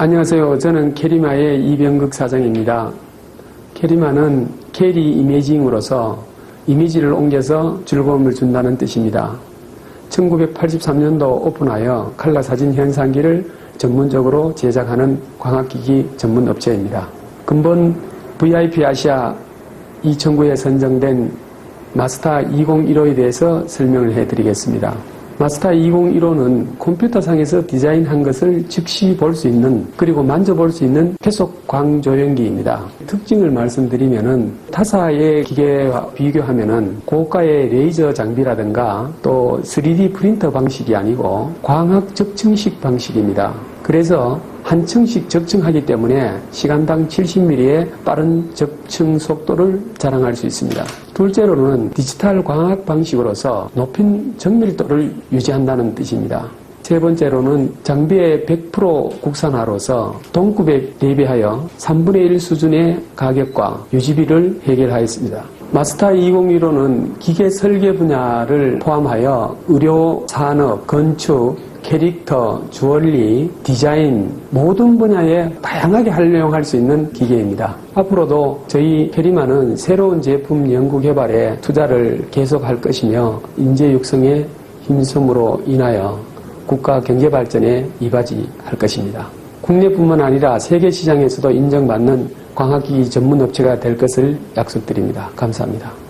안녕하세요. 저는 캐리마의 이병극 사장입니다. 캐리마는 캐리 이미징으로서 이미지를 옮겨서 즐거움을 준다는 뜻입니다. 1983년도 오픈하여 칼라 사진 현상기를 전문적으로 제작하는 광학기기 전문 업체입니다. 근본 VIP 아시아 2009에 선정된 마스터 2015에 대해서 설명을 해드리겠습니다. 마스터 2015는 컴퓨터상에서 디자인한 것을 즉시 볼 수 있는 그리고 만져볼 수 있는 계속 광조연기입니다. 특징을 말씀드리면은 타사의 기계와 비교하면은 고가의 레이저 장비라든가 또 3D 프린터 방식이 아니고 광학 적층식 방식입니다. 그래서 한 층씩 적층하기 때문에 시간당 70mm의 빠른 적층 속도를 자랑할 수 있습니다. 둘째로는 디지털 광학 방식으로서 높은 정밀도를 유지한다는 뜻입니다. 세 번째로는 장비의 100% 국산화로서 동급에 대비하여 3분의 1 수준의 가격과 유지비를 해결하였습니다. 마스터 2015는 기계 설계 분야를 포함하여 의료, 산업, 건축, 캐릭터, 주얼리, 디자인 모든 분야에 다양하게 활용할 수 있는 기계입니다. 앞으로도 저희 캐리마는 새로운 제품 연구 개발에 투자를 계속할 것이며 인재 육성에 힘쓰므로 인하여 국가 경제 발전에 이바지할 것입니다. 국내뿐만 아니라 세계 시장에서도 인정받는 광학기기 전문 업체가 될 것을 약속드립니다. 감사합니다.